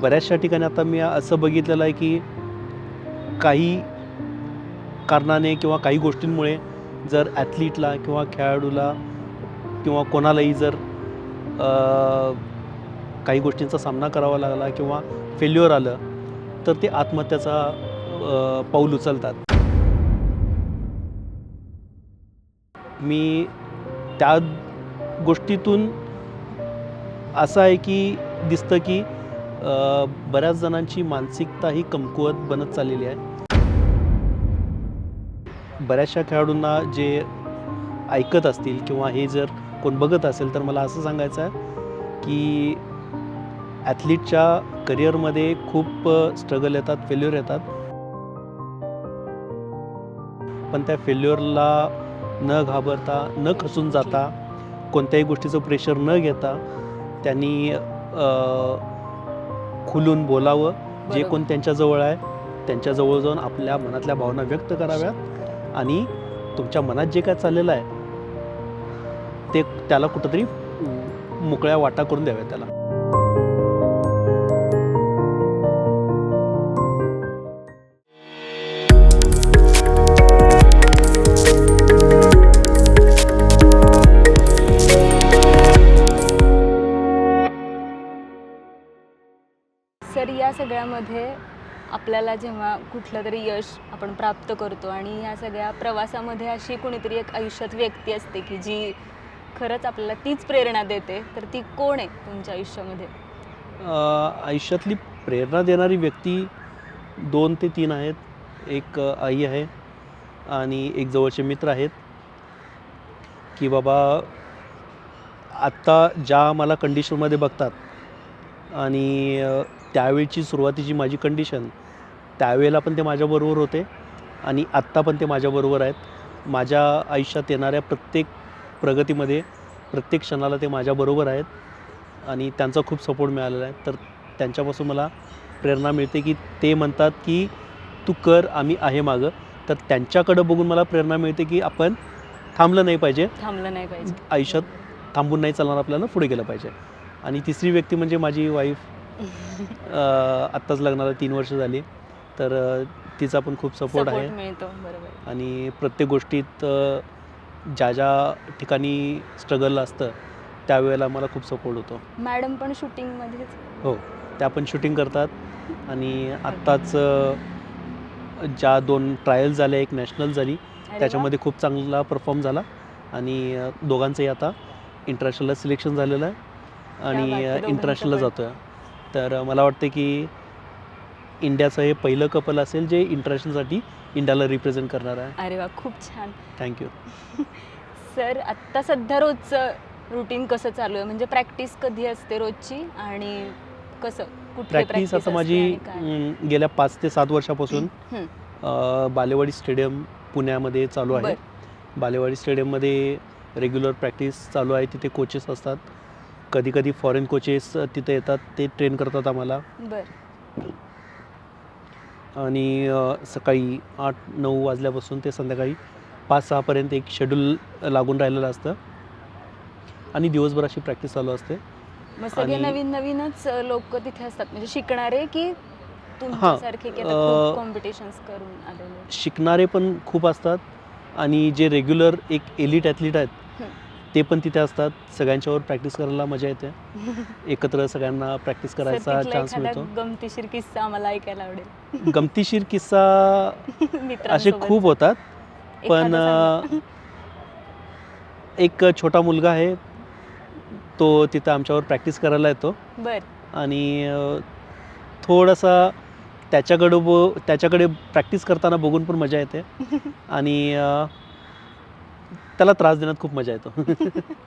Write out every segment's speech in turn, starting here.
बऱ्याचशा ठिकाणी आता मी असं बघितलेलं आहे की काही कारणाने किंवा काही गोष्टींमुळे जर ॲथलीटला किंवा खेळाडूला किंवा कोणालाही जर काही गोष्टींचा सामना करावा लागला किंवा फेल्युअर आलं तर ते आत्महत्याचा पाऊल उचलतात. मी त्या गोष्टीतून असं आहे की दिसतं की बऱ्याच जणांची मानसिकता ही कमकुवत बनत चाललेली आहे. बऱ्याचशा खेळाडूंना जे ऐकत असतील किंवा हे जर कोण बघत असेल तर मला असं सांगायचं आहे की ॲथलीटच्या करिअरमध्ये खूप स्ट्रगल येतात फेल्युअर येतात. पण त्या फेल्युअरला न घाबरता न खसून जाता कोणत्याही गोष्टीचं प्रेशर न घेता त्यांनी खुलून बोलावं. जे. कोण त्यांच्याजवळ आहे त्यांच्याजवळ जाऊन आपल्या मनातल्या भावना व्यक्त कराव्यात. आणि तुमच्या मनात जे काय चाललेलं आहे ते त्याला कुठंतरी मोकळ्या वाटा करून द्याव्या त्याला. सगळ्यामध्ये आपल्याला जेव्हा कुठलं तरी यश आपण प्राप्त करतो आणि या सगळ्या प्रवासामध्ये अशी कोणीतरी एक आयुष्यात व्यक्ती असते की जी खरंच आपल्याला तीच प्रेरणा देते तर ती कोण आहे तुमच्या आयुष्यामध्ये? आयुष्यातली प्रेरणा देणारी व्यक्ती दोन ते तीन आहेत. एक आई आहे आणि एक जवळचे मित्र आहेत की बाबा आत्ता ज्या मला कंडिशनमध्ये बघतात आणि त्यावेळची सुरुवातीची माझी कंडिशन त्यावेळेला पण ते माझ्याबरोबर होते आणि आत्ता पण ते माझ्याबरोबर आहेत. माझ्या आयुष्यात येणाऱ्या प्रत्येक प्रगतीमध्ये प्रत्येक क्षणाला ते माझ्याबरोबर आहेत आणि त्यांचा खूप सपोर्ट मिळालेला आहे. तर त्यांच्यापासून मला प्रेरणा मिळते की ते म्हणतात की तू कर आम्ही आहे मागं. तर त्यांच्याकडं बघून मला प्रेरणा मिळते की आपण थांबलं नाही पाहिजे. थांबलं नाही पाहिजे. आयुष्यात थांबून नाही चालणार आपल्याला पुढे गेलं पाहिजे. आणि तिसरी व्यक्ती म्हणजे माझी वाईफ आत्ताच लग्नाला तीन वर्ष झाली. तर तिचा पण खूप सपोर्ट आहे. सपोर्ट मिळतो बरोबर. आणि प्रत्येक गोष्टीत ज्या ज्या ठिकाणी स्ट्रगल असतं त्यावेळेला मला खूप सपोर्ट होतो. मॅडम पण शूटिंगमध्येच हो त्या पण शूटिंग करतात. आणि आत्ताच ज्या दोन ट्रायल झाल्या एक नॅशनल झाली. त्याच्यामध्ये खूप चांगला परफॉर्म झाला. आणि दोघांचंही आता इंटरनॅशनलला सिलेक्शन झालेलं आहे. आणि इंटरनॅशनलला. जातो आहे तर मला वाटतं की इंडियाचं हे पहिलं कपल असेल जे इंटरनॅशनलसाठी इंडियाला रिप्रेझेंट करणार आहे. अरे वा खूप छान. थँक्यू सर आत्ता सध्या रोजचं रुटीन कसं चालू आहे? म्हणजे प्रॅक्टिस कधी असते रोजची आणि कसं? कुठे प्रॅक्टिस आता माझी गेल्या पाच ते सात वर्षापासून बालेवाडी स्टेडियम पुण्यामध्ये चालू आहे. बालेवाडी स्टेडियममध्ये रेग्युलर प्रॅक्टिस चालू आहे तिथे कोचेस असतात. कधी कधी फॉरेन कोचेस तिथे येतात ते ट्रेन करतात आम्हाला. बर. आणि सकाळी आठ नऊ वाजल्यापासून ते संध्याकाळी पाच सहापर्यंत एक शेड्यूल लागून राहिलेलं असतं. आणि दिवसभर अशी प्रॅक्टिस चालू असते. मग सगळे नवीन नवीनच लोक तिथे असतात. म्हणजे शिकणारे की हां, तुमच्यासारखे कॉम्पिटिशन्स करून आलेले? शिकणारे पण खूप असतात. आणि जे रेग्युलर एक एलिट ॲथलीट आहेत. ते पण तिथे असतात. सगळ्यांच्यावर प्रॅक्टिस करायला मजा येते. एकत्र सगळ्यांना प्रॅक्टिस करायचा चान्स मिळतो. गमतीशीर किस्सा आम्हाला ऐकायला आवडेल. गमतीशीर किस्सा असे. खूप होतात. पण एक छोटा मुलगा आहे. तो तिथं आमच्यावर प्रॅक्टिस करायला येतो. बर. आणि थोडासा त्याच्याकडे ब त्याच्याकडे प्रॅक्टिस करताना बघून पण मजा येते. आणि त्याला त्रास देण्यात खूप मजा येतो.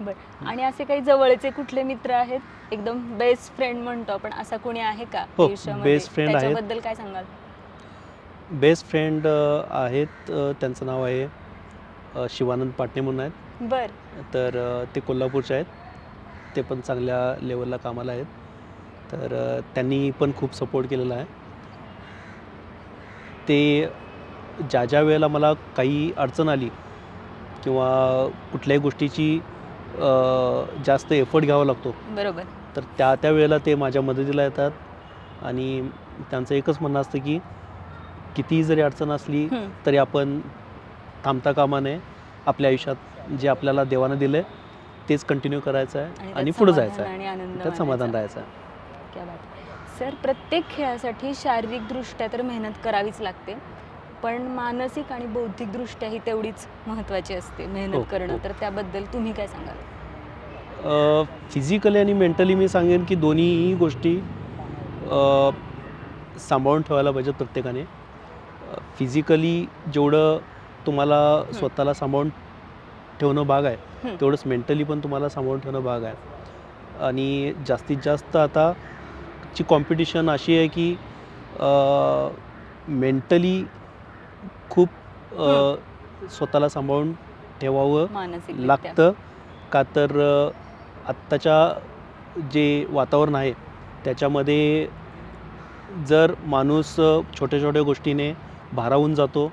बर. आणि असे काही जवळचे कुठले मित्र आहेत? एकदम बेस्ट फ्रेंड म्हणतो आपण. असा कोणी आहे का हो, आयुष्यामध्ये? best friend आहेत. त्याच्याबद्दल काय सांगाल? बेस्ट फ्रेंड आहेत. अ, त्यांचं नाव आहे अ, शिवानंद पाटणे म्हणून आहेत. बर. तर अ, ते कोल्हापूरचे आहेत. ते पण चांगल्या लेवलला कामाला आहेत. तर अ, त्यांनी पण खूप सपोर्ट केलेला आहे. ते ज्या ज्या वेळेला मला काही अडचण आली किंवा कुठल्याही गोष्टीची जास्त एफर्ट घ्यावा लागतो. बरोबर. तर त्या त्या वेळेला ते माझ्या मदतीला येतात. आणि त्यांचं एकच म्हणणं असतं की कितीही जरी अडचण असली. तरी आपण थांबता कामा नये. आपल्या आयुष्यात जे आपल्याला देवानं दिलं आहे तेच कंटिन्यू करायचं आहे आणि पुढे जायचं आहे. त्यात समाधान. राहायचं आहे. सर प्रत्येक खेळासाठी शारीरिकदृष्ट्या तर मेहनत करावीच लागते. पण मानसिक आणि बौद्धिकदृष्ट्या ही तेवढीच महत्त्वाची असते हो, मेहनत करणं. हो. तर त्याबद्दल तुम्ही काय सांगाल? फिजिकली आणि मेंटली मी सांगेन की दोन्हीही गोष्टी सांभाळून ठेवायला पाहिजेत प्रत्येकाने. फिजिकली जेवढं तुम्हाला स्वतःला सांभाळून ठेवणं भाग आहे हं. तेवढंच मेंटली पण तुम्हाला सांभाळून ठेवणं भाग आहे. आणि जास्तीत जास्त आता ची कॉम्पिटिशन अशी आहे की मेंटली खूप अ, स्वतःला सांभाळून ठेवावं मानसिक लागतं. का तर अ, आत्ताच्या जे वातावरण आहे त्याच्यामध्ये जर माणूस अ, छोट्या छोट्या गोष्टीने भारावून जातो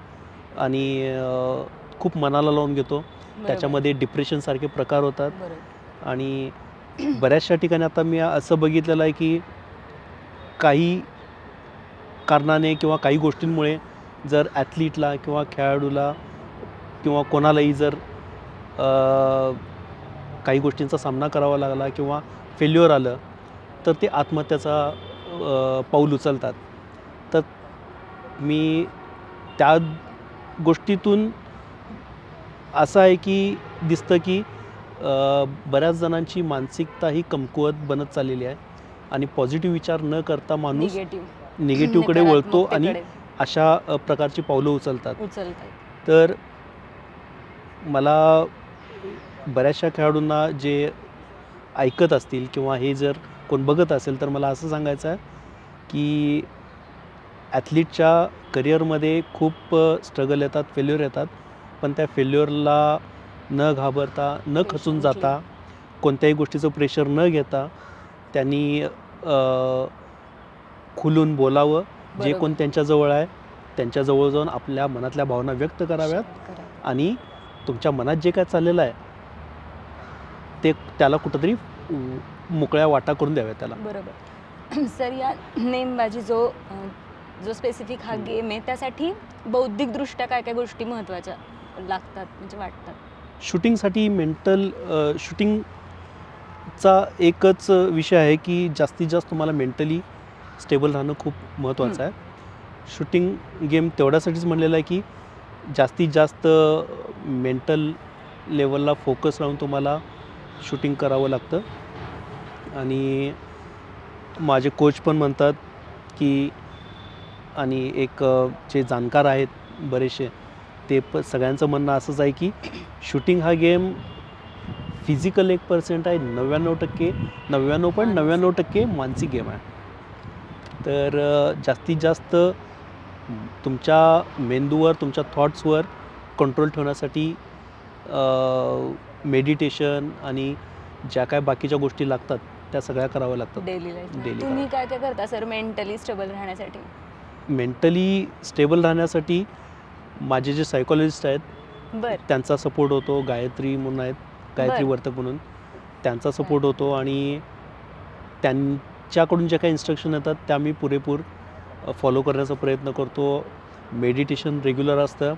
आणि अ, खूप मनाला लावून घेतो त्याच्यामध्ये डिप्रेशनसारखे प्रकार होतात. आणि बऱ्याचशा ठिकाणी आता मी असं बघितलेलं आहे की काही कारणाने किंवा काही गोष्टींमुळे जर ॲथलीटला किंवा खेळाडूला किंवा कोणालाही जर काही गोष्टींचा सामना करावा लागला किंवा फेल्युअर आलं तर ते आत्महत्याचा पाऊल उचलतात. तर मी त्या गोष्टीतून असं आहे की दिसतं की बऱ्याच जणांची मानसिकता ही कमकुवत बनत चाललेली आहे. आणि पॉझिटिव्ह विचार न करता माणूस निगेटिव्ह निगेटिव्हकडे वळतो आणि अशा प्रकारची पावलं उचलतात. उचलतात. तर मला बऱ्याचशा खेळाडूंना जे ऐकत असतील किंवा हे जर कोण बघत असेल तर मला असं सांगायचं आहे की ॲथलीटच्या करिअरमध्ये खूप स्ट्रगल येतात फेल्युअर येतात. पण त्या फेल्युअरला न घाबरता न खचून Patiently. जाता कोणत्याही गोष्टीचं प्रेशर न घेता त्यांनी खुलून बोलावं. जे. कोण त्यांच्याजवळ आहे त्यांच्याजवळ जाऊन आपल्या मनातल्या भावना व्यक्त कराव्यात करा. आणि तुमच्या मनात जे काय चाललेलं आहे ते त्याला कुठंतरी मोकळ्या वाटा करून द्याव्या त्याला बरोबर सर या नेमबाजी जो जो स्पेसिफिक हा गेम आहे त्यासाठी बौद्धिकदृष्ट्या काय काय गोष्टी महत्त्वाच्या लागतात म्हणजे वाटतात शूटिंगसाठी मेंटल शूटिंगचा एकच विषय आहे की जास्तीत जास्त तुम्हाला मेंटली स्टेबल राहणं खूप महत्त्वाचं आहे. शूटिंग गेम तेवढ्यासाठीच म्हणलेलं आहे की जास्तीत जास्त मेंटल लेवलला फोकस लावून तुम्हाला शूटिंग करावं लागतं. आणि माझे कोच पण म्हणतात की आणि एक जे जाणकार आहेत बरेचसे ते प सगळ्यांचं म्हणणं असंच आहे की शूटिंग हा गेम फिजिकल एक पर्सेंट आहे नव्याण्णव टक्के नव्याण्णव पॉईंट नव्याण्णव टक्के मानसिक गेम आहे. तर जास्तीत जास्त तुमच्या मेंदूवर तुमच्या थॉट्सवर कंट्रोल ठेवण्यासाठी मेडिटेशन आणि ज्या काय बाकीच्या गोष्टी लागतात त्या सगळ्या कराव्या लागतात. डेली Daily तुम्ही काय काय करता सर मेंटली स्टेबल राहण्यासाठी? मेंटली स्टेबल राहण्यासाठी माझे जे सायकॉलॉजिस्ट आहेत त्यांचा सपोर्ट होतो गायत्री म्हणून आहेत गायत्री. वर्तक म्हणून. त्यांचा सपोर्ट होतो आणि त्यांच्याकडून ज्या काही इन्स्ट्रक्शन येतात त्या मी पुरेपूर फॉलो करण्याचा प्रयत्न करतो. मेडिटेशन रेग्युलर असतं.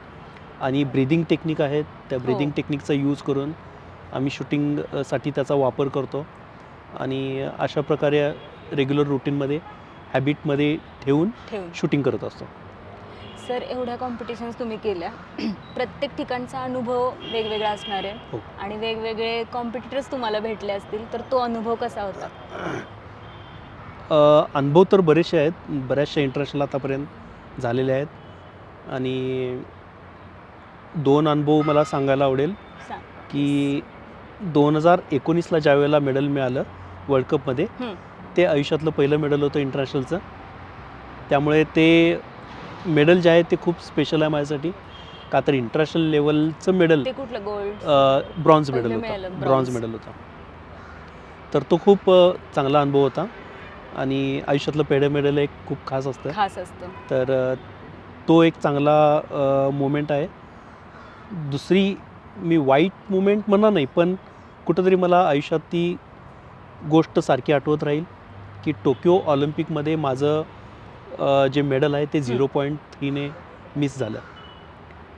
आणि ब्रिदिंग टेक्निक आहेत. त्या ब्रिदिंग. टेक्निकचा यूज करून आम्ही शूटिंगसाठी त्याचा वापर करतो. आणि अशा प्रकारे रेग्युलर रुटीनमध्ये हॅबिटमध्ये ठेवून ठेवून. शूटिंग करत असतो. सर एवढ्या कॉम्पिटिशन्स तुम्ही केल्या. प्रत्येक ठिकाणचा अनुभव वेगवेगळा असणार आहे. हो. आणि वेगवेगळे कॉम्पिटिटर्स तुम्हाला भेटले असतील तर तो अनुभव कसा होता? अनुभव तर बरेचसे आहेत. बऱ्याचशा इंटरनॅशनल आतापर्यंत झालेले आहेत. आणि दोन अनुभव मला सांगायला आवडेल की दोन हजार एकोणीसला ज्या वेळेला मेडल मिळालं वर्ल्ड कपमध्ये. ते आयुष्यातलं पहिलं मेडल होतं इंटरनॅशनलचं त्यामुळे ते मेडल जे आहे ते खूप स्पेशल आहे माझ्यासाठी. का तर इंटरनॅशनल लेवलचं मेडल ब्रॉन्झ मेडल होतं. ब्रॉन्झ. मेडल होता. तर तो खूप चांगला अनुभव होता. आणि आयुष्यातलं पहिलं मेडल एक खूप खास असतं. खास असतं. तर अ, तो एक चांगला मोमेंट आहे. दुसरी मी वाईट मुमेंट म्हणणार नाही पण कुठंतरी मला आयुष्यात ती गोष्ट सारखी आठवत राहील की टोकियो ऑलिम्पिकमध्ये माझं अ, जे मेडल आहे ते झिरो पॉईंट थ्रीने मिस झालं.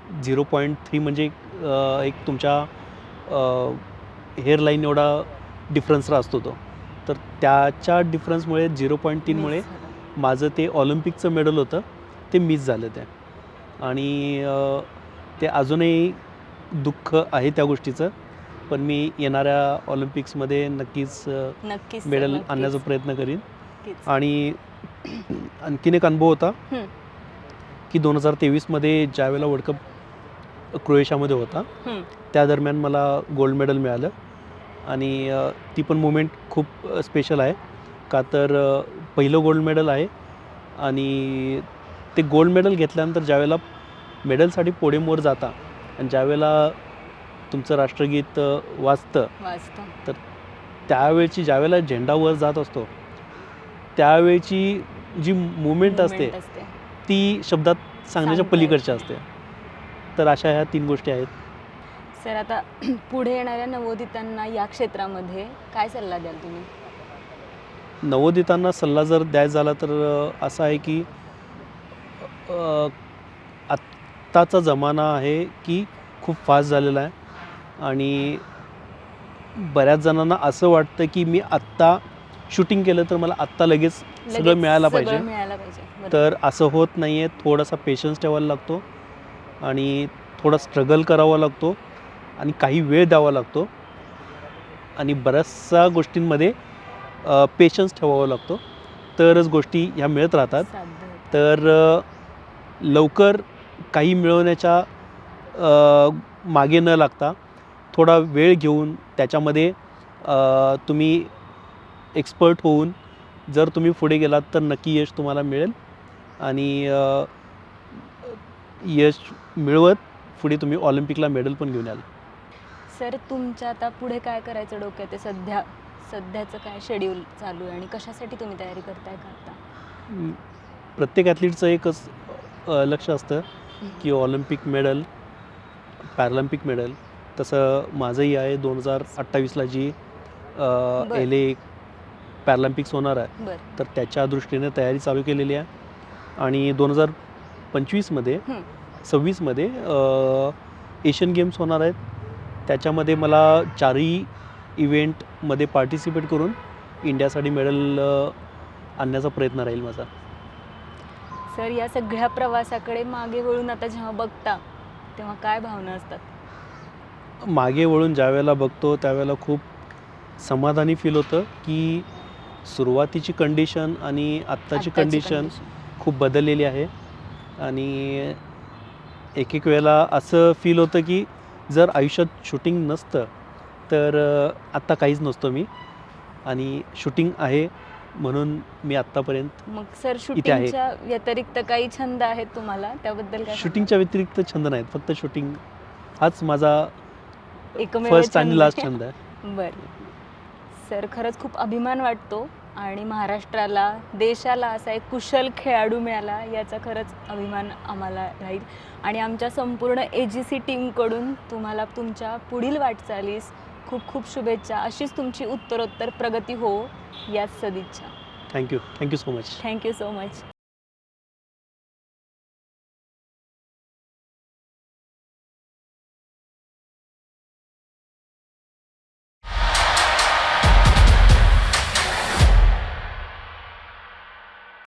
झिरो पॉईंट थ्री म्हणजे अ, एक तुमच्या हेअरलाईन एवढा डिफरन्स असतो तो. त्याच्या डिफरन्समुळे झिरो पॉईंट तीनमुळे. माझं ते ऑलिम्पिकचं मेडल होतं ते मिस झालं ते आणि ते अजूनही दुःख आहे त्या गोष्टीचं पण मी येणाऱ्या ऑलिम्पिक्समध्ये नक्कीच नक्कीच मेडल आणण्याचा प्रयत्न करीन. आणि आणखीन एक अनुभव होता. की दोन हजार तेवीसमध्ये ज्यावेळेला वर्ल्ड कप क्रोएशियामध्ये होता. त्या दरम्यान मला गोल्ड मेडल मिळालं आणि ती पण मुमेंट खूप स्पेशल आहे. का तर पहिलं गोल्ड मेडल आहे आणि ते गोल्ड मेडल घेतल्यानंतर ज्यावेळेला मेडलसाठी पोडियमवर जाता आणि ज्यावेळेला तुमचं राष्ट्रगीत वाजतं वाचतं त्यावेळची ज्यावेळेला झेंडा वर जात असतो त्यावेळची जी मुमेंट असते ती शब्दात सांगण्याच्या येत असते. तर अशा ह्या तीन गोष्टी आहेत. सर आता पुढे येणाऱ्या नवोदितांना या क्षेत्रामध्ये काय सल्ला द्याल तुम्ही? नवोदितांना सल्ला जर द्यायचा झाला तर असा आहे की आत्ताचा जमाना आहे की खूप फास्ट झालेला आहे. आणि बऱ्याच जणांना असं वाटतं की मी आत्ता शूटिंग केलं तर मला आत्ता लगेच सगळं मिळायला पाहिजे. तर असं होत नाही आहे थोडासा पेशन्स ठेवायला लागतो आणि थोडा स्ट्रगल करावा लागतो. आणि काही वेळ द्यावा लागतो. आणि बऱ्याचशा गोष्टींमध्ये पेशन्स ठेवावा लागतो. तरच गोष्टी ह्या मिळत राहतात. तर लवकर काही मिळवण्याच्या मागे न लागता थोडा वेळ घेऊन त्याच्यामध्ये तुम्ही एक्सपर्ट होऊन जर तुम्ही पुढे गेलात तर नक्की यश तुम्हाला मिळेल. आणि यश मिळवत पुढे तुम्ही ऑलिम्पिकला मेडल पण घेऊन याल. सर तुमच्या आता पुढे काय करायचं डोक्यात आहे? सध्या सध्याचं काय शेड्यूल चालू आहे आणि कशासाठी तुम्ही तयारी करताय का आता? प्रत्येक ॲथलीटचं एकच अ, लक्ष असतं की ऑलिम्पिक मेडल पॅरालिम्पिक मेडल. तसं माझंही आहे दोन हजार अठ्ठावीसला जी बरं. एल ए पॅरालिम्पिक्स होणार आहे बरं. तर त्याच्या दृष्टीने तयारी चालू केलेली आहे. आणि दोन हजार पंचवीसमध्ये हं. सव्वीसमध्ये एशियन गेम्स होणार आहेत. त्याच्यामध्ये मला चारही इव्हेंटमध्ये पार्टिसिपेट करून इंडियासाठी मेडल आणण्याचा प्रयत्न राहील माझा. सर या सगळ्या प्रवासाकडे मागे वळून आता जेव्हा बघता तेव्हा काय भावना असतात? मागे वळून ज्यावेळेला बघतो त्यावेळेला खूप समाधानी फील होतं की सुरुवातीची कंडिशन आणि आत्ताची कंडिशन. खूप बदललेली आहे. आणि एक एक वेळेला असं फील होतं की जर आयुष्यात शूटिंग नसतं तर आत्ता काहीच नसतो मी. आणि शूटिंग आहे म्हणून मी आत्तापर्यंत मग सर. शूटिंगच्या व्यतिरिक्त काही छंद आहेत तुम्हाला? त्याबद्दल शूटिंगच्या व्यतिरिक्त छंद नाहीत फक्त शूटिंग हाच माझा फर्स्ट आणि लास्ट. छंद आहे. बर. सर खरंच खूप अभिमान वाटतो. आणि महाराष्ट्राला देशाला असा एक कुशल खेळाडू मिळाला याचा खरंच अभिमान आम्हाला राहील. आणि आमच्या संपूर्ण ए जी सी टीमकडून तुम्हाला तुमच्या पुढील वाटचालीस खूप खूप शुभेच्छा. अशीच तुमची उत्तरोत्तर प्रगती हो याच सदिच्छा. Thank you thank you so much thank you so much